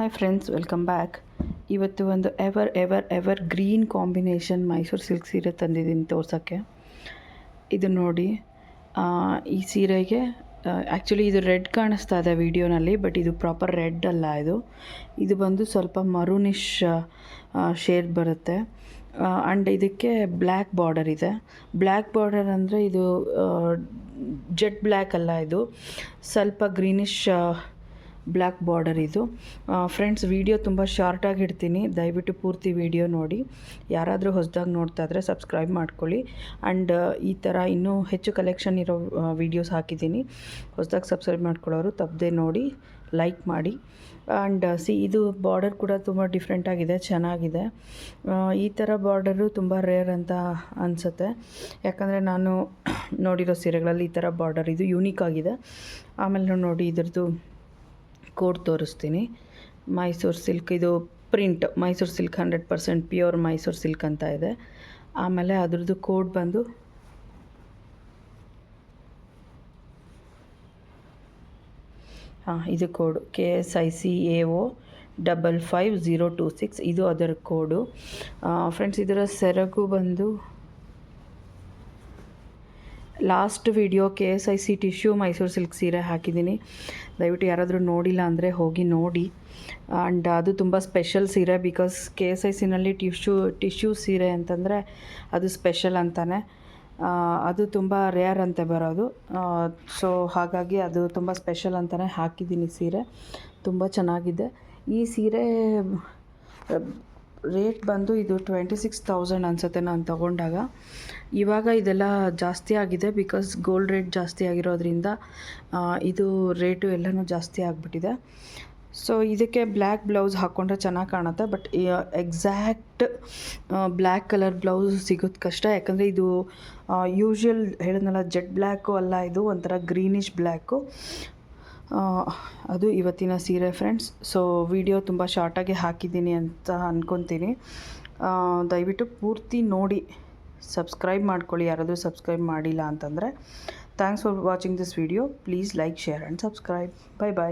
Hi friends welcome back ಇವತ್ತು ಒಂದು ever ever evergreen combination Mysore silk ಸೀರೆ ತಂದಿದ್ದೀನಿ ತೋರ್ಸೋಕ್ಕೆ. ಇದು ನೋಡಿ ಈ ಸೀರೆಗೆ ಆ್ಯಕ್ಚುಲಿ ಇದು ರೆಡ್ ಕಾಣಿಸ್ತಾ ಇದೆ ವಿಡಿಯೋನಲ್ಲಿ ಬಟ್ ಇದು ಪ್ರಾಪರ್ ರೆಡ್ ಅಲ್ಲ ಇದು. ಇದು ಬಂದು ಸ್ವಲ್ಪ ಮರೂನಿಶ್ ಶೇಡ್ ಬರುತ್ತೆ. ಆ್ಯಂಡ್ ಇದಕ್ಕೆ ಬ್ಲ್ಯಾಕ್ ಬಾರ್ಡರ್ ಇದೆ. ಬ್ಲ್ಯಾಕ್ ಬಾರ್ಡರ್ ಅಂದರೆ ಇದು ಜೆಟ್ ಬ್ಲ್ಯಾಕ್ ಅಲ್ಲ ಇದು. ಸ್ವಲ್ಪ ಗ್ರೀನಿಶ್ ಬ್ಲ್ಯಾಕ್ ಬಾರ್ಡರ್ ಇದು. ಫ್ರೆಂಡ್ಸ್ ವಿಡಿಯೋ ತುಂಬ ಶಾರ್ಟಾಗಿ ಇಡ್ತೀನಿ. ದಯವಿಟ್ಟು ಪೂರ್ತಿ ವಿಡಿಯೋ ನೋಡಿ. ಯಾರಾದರೂ ಹೊಸದಾಗಿ ನೋಡ್ತಾ ಇದ್ದರೆ ಸಬ್ಸ್ಕ್ರೈಬ್ ಮಾಡ್ಕೊಳ್ಳಿ. ಆ್ಯಂಡ್ ಈ ಥರ ಇನ್ನೂ ಹೆಚ್ಚು ಕಲೆಕ್ಷನ್ ಇರೋ ವೀಡಿಯೋಸ್ ಹಾಕಿದ್ದೀನಿ. ಹೊಸದಾಗಿ ಸಬ್ಸ್ಕ್ರೈಬ್ ಮಾಡ್ಕೊಳ್ಳೋರು ತಪ್ಪದೆ ನೋಡಿ ಲೈಕ್ ಮಾಡಿ. ಆ್ಯಂಡ್ ಸಿ ಇದು ಬಾರ್ಡರ್ ಕೂಡ ತುಂಬ ಡಿಫ್ರೆಂಟ್ ಆಗಿದೆ, ಚೆನ್ನಾಗಿದೆ. ಈ ಥರ ಬಾರ್ಡರು ತುಂಬ ರೇರ್ ಅಂತ ಅನಿಸುತ್ತೆ. ಯಾಕಂದರೆ ನಾನು ನೋಡಿರೋ ಸೀರೆಗಳಲ್ಲಿ ಈ ಥರ ಬಾರ್ಡರ್ ಇದು ಯೂನಿಕ್ ಆಗಿದೆ. ಆಮೇಲೆ ನೋಡಿ ಇದ್ರದ್ದು ಕೋಡ್ ತೋರಿಸ್ತೀನಿ. ಮೈಸೂರು ಸಿಲ್ಕ್, ಇದು print, Mysore silk hundred percent pure Mysore silk ಅಂತ ಇದೆ. ಆಮೇಲೆ ಅದ್ರದ್ದು ಕೋಡ್ ಬಂದು ಹಾಂ, ಇದು code. K S I C A O double five zero two six, ಇದು ಅದರ ಕೋಡು. ಫ್ರೆಂಡ್ಸ್, ಇದರ ಸೆರಗು ಬಂದು last video K S I C tissue Mysore silk ಸೀರೆ ಹಾಕಿದ್ದೀನಿ. ದಯವಿಟ್ಟು ಯಾರಾದರೂ ನೋಡಿಲ್ಲ ಅಂದರೆ ಹೋಗಿ ನೋಡಿ. ಆ್ಯಂಡ್ ಅದು ತುಂಬ ಸ್ಪೆಷಲ್ ಸೀರೆ ಬಿಕಾಸ್ ಕೆ ಎಸ್ ಐ ಸಿನಲ್ಲಿ ಟಿಶ್ಯೂ ಟಿಶ್ಯೂ ಸೀರೆ ಅಂತಂದರೆ ಅದು ಸ್ಪೆಷಲ್ ಅಂತಾನೆ. ಅದು ತುಂಬ ರೇರ್ ಅಂತೆ ಬರೋದು. ಸೊ ಹಾಗಾಗಿ ಅದು ತುಂಬ ಸ್ಪೆಷಲ್ ಅಂತಲೇ ಹಾಕಿದ್ದೀನಿ ಸೀರೆ. ತುಂಬ ಚೆನ್ನಾಗಿದೆ. ಈ ಸೀರೆ ರೇಟ್ ಬಂದು ಇದು ಟ್ವೆಂಟಿ ಸಿಕ್ಸ್ ತೌಸಂಡ್ ಅನಿಸುತ್ತೆ ನಾನು ತಗೊಂಡಾಗ, ಇವಾಗ ಇದೆಲ್ಲ ಜಾಸ್ತಿ ಆಗಿದೆ ಬಿಕಾಸ್ ಗೋಲ್ಡ್ ರೇಟ್ ಜಾಸ್ತಿ ಆಗಿರೋದ್ರಿಂದ ಇದು ರೇಟು ಎಲ್ಲನೂ ಜಾಸ್ತಿ ಆಗಿಬಿಟ್ಟಿದೆ. ಸೊ ಇದಕ್ಕೆ ಬ್ಲ್ಯಾಕ್ ಬ್ಲೌಸ್ ಹಾಕ್ಕೊಂಡ್ರೆ ಚೆನ್ನಾಗಿ ಕಾಣುತ್ತೆ but exact black colour blouse ಸಿಗೋದು ಕಷ್ಟ. ಯಾಕಂದರೆ ಇದು ಯೂಶ್ವಲ್ ಹೇಳಿದ್ನಲ್ಲ ಜೆಟ್ ಬ್ಲ್ಯಾಕು ಅಲ್ಲ ಇದು, ಒಂಥರ ಗ್ರೀನಿಶ್ ಬ್ಲ್ಯಾಕು ಅದು ಇವತ್ತಿನ ಸೀರೆ ಫ್ರೆಂಡ್ಸ್ ಸೊ ವಿಡಿಯೋ ತುಂಬ ಶಾರ್ಟಾಗಿ ಹಾಕಿದ್ದೀನಿ ಅಂತ ಅಂದ್ಕೊತೀನಿ ದಯವಿಟ್ಟು ಪೂರ್ತಿ ನೋಡಿ ಸಬ್ಸ್ಕ್ರೈಬ್ ಮಾಡ್ಕೊಳ್ಳಿ. ಯಾರಾದರೂ ಸಬ್ಸ್ಕ್ರೈಬ್ ಮಾಡಿಲ್ಲ ಅಂತಂದರೆ thanks for watching this video please like share and subscribe bye bye